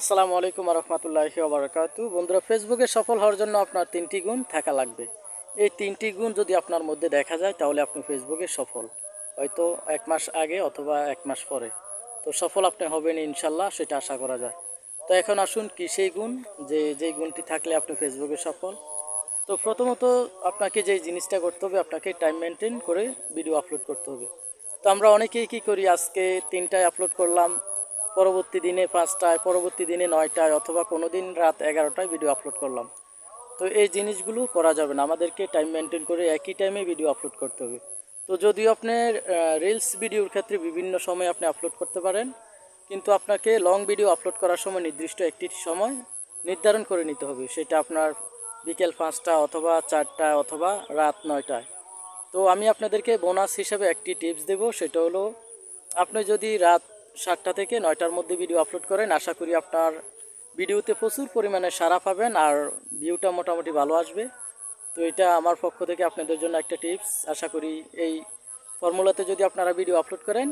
আসসালামু আলাইকুম রহমতুল্লাহি ওবরাকাতু বন্ধুরা ফেসবুকে সফল হওয়ার জন্য আপনার তিনটি গুণ থাকা লাগবে। এই তিনটি গুণ যদি আপনার মধ্যে দেখা যায়, তাহলে আপনি ফেসবুকে সফল। হয়তো এক মাস আগে অথবা এক মাস পরে। তো সফল আপনি হবেন ইনশাল্লাহ সেটা আশা করা যায়। তো এখন আসুন কি সেই গুণ, যে যেই গুণটি থাকলে আপনি ফেসবুকে সফল। তো প্রথমত আপনাকে যেই জিনিসটা করতে হবে, আপনাকে টাইম মেনটেন করে ভিডিও আপলোড করতে হবে। তো আমরা অনেকেই কী করি, আজকে তিনটায় আপলোড করলাম পরবর্তী দিনে পাঁচটায়, পরবর্তী দিনে নয়টায় অথবা কোনো দিন রাত এগারোটায় ভিডিও আপলোড করলাম। তো এই জিনিসগুলো করা যাবে না। আমাদেরকে টাইম মেনটেন করে একই টাইমে ভিডিও আপলোড করতে হবে। তো যদিও আপনার রিলস ভিডিওর ক্ষেত্রে বিভিন্ন সময় আপনি আপলোড করতে পারেন, কিন্তু আপনাকে লং ভিডিও আপলোড করার সময় নির্দিষ্ট একটি সময় নির্ধারণ করে নিতে হবে। সেটা আপনার বিকেল পাঁচটা অথবা চারটা অথবা রাত নয়টায়। তো আমি আপনাদেরকে বোনাস হিসাবে একটি টিপস দেব। সেটা হলো, আপনি যদি রাত সাতটা থেকে নয়টার মধ্যে ভিডিও আপলোড করেন। আশা করি আপনার ভিডিওতে প্রচুর পরিমাণে সারা পাবেন আর ভিউটা মোটামুটি ভালো আসবে। তো এটা আমার পক্ষ থেকে আপনাদের জন্য একটা টিপস আশা করি এই ফর্মুলাতে যদি আপনারা ভিডিও আপলোড করেন,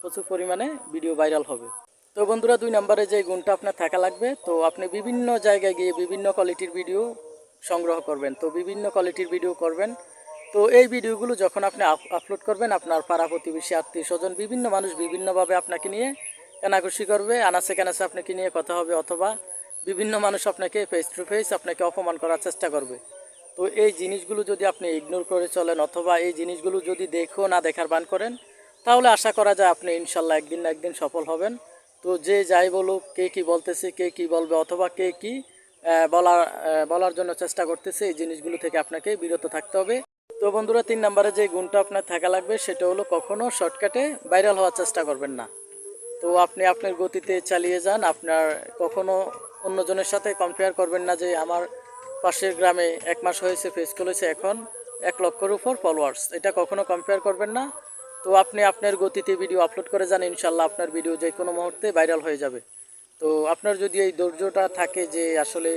প্রচুর পরিমাণে ভিডিও ভাইরাল হবে। তো বন্ধুরা, দুই নম্বরে যে গুণটা আপনার থাকা লাগবে, তো আপনি বিভিন্ন জায়গায় গিয়ে বিভিন্ন কোয়ালিটির ভিডিও সংগ্রহ করবেন। তো বিভিন্ন কোয়ালিটির ভিডিও করবেন। তো এই ভিডিওগুলো যখন আপনি আপ- আপলোড করবেন, আপনার পাড়া প্রতিবেশী, আত্মীয় স্বজন, বিভিন্ন মানুষ বিভিন্নভাবে আপনাকে নিয়ে কানাঘুষি করবে, আনাচে কানাচে আপনাকে নিয়ে কথা হবে অথবা বিভিন্ন মানুষ আপনাকে ফেস টু ফেস আপনাকে অপমান করার চেষ্টা করবে। তো এই জিনিসগুলো যদি আপনি ইগনোর করে চলেন অথবা এই জিনিসগুলো যদি দেখো না দেখার বান করেন, তাহলে আশা করা যায় আপনি ইনশাল্লাহ একদিন না একদিন সফল হবেন। তো যে যাই বলুক, কে কি বলতেছে, কে কি বলবে অথবা কে কি বলার বলার জন্য চেষ্টা করতেছে, এই জিনিসগুলো থেকে আপনাকে বিরত থাকতে হবে। তো বন্ধুরা, তিন নম্বরে যে গুণটা আপনার থাকা লাগবে সেটা হলো কখনো শর্টকাটে ভাইরাল হওয়ার চেষ্টা করবেন না। তো আপনি আপনার গতিতে চালিয়ে যান, আপনার কখনো অন্যজনের সাথে কম্পেয়ার করবেন না যে আমার পাশের গ্রামে এক মাস হয়েছে ফেস খুলেছে এখন এক লক্ষর উপর ফলোয়ার্স এটা কখনো কম্পেয়ার করবেন না। তো আপনি আপনার গতিতে ভিডিও আপলোড করে যান ইনশাল্লাহ আপনার ভিডিও যে কোনো মুহূর্তে ভাইরাল হয়ে যাবে। তো আপনার যদি এই ধৈর্যটা থাকে যে আসলে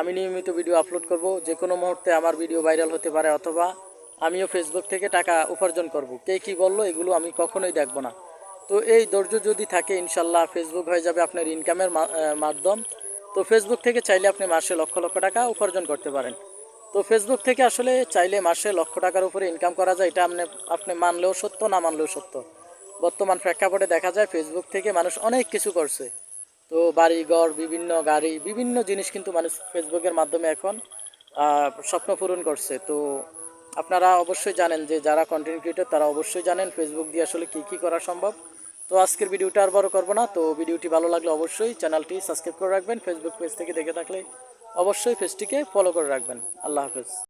আমি নিয়মিত ভিডিও আপলোড করব, যে কোনো মুহূর্তে আমার ভিডিও ভাইরাল হতে পারে অথবা আমিও ফেসবুক থেকে টাকা উপার্জন করব। কে কী বলল এগুলো আমি কখনোই দেখব না। তো এই ধৈর্য যদি থাকে, ইনশাল্লাহ ফেসবুক হয়ে যাবে আপনার ইনকামের মাধ্যম। তো ফেসবুক থেকে চাইলে আপনি মাসে লক্ষ লক্ষ টাকা উপার্জন করতে পারেন। তো ফেসবুক থেকে আসলে চাইলে মাসে লক্ষ টাকার উপরে ইনকাম করা যায়, এটা আপনি আপনি মানলেও সত্য, না মানলেও সত্য। বর্তমান প্রেক্ষাপটে দেখা যায় ফেসবুক থেকে মানুষ অনেক কিছু করছে। তো বাড়ি ঘর বিভিন্ন গাড়ি, বিভিন্ন জিনিস কিন্তু মানুষ ফেসবুকের মাধ্যমে এখন স্বপ্ন পূরণ করছে। তো আপনারা অবশ্যই জানেন যে যারা কন্টেন্ট ক্রিয়েটর তারা অবশ্যই জানেন ফেসবুক দিয়ে আসলে কি কি করা সম্ভব। তো আজকের ভিডিওটা আর বড় করব না। তো ভিডিওটি ভালো লাগলে অবশ্যই চ্যানেলটি সাবস্ক্রাইব করে রাখবেন। ফেসবুক পেজ থেকে দেখে থাকলে অবশ্যই পেজটিকে ফলো করে রাখবেন। আল্লাহ হাফেজ।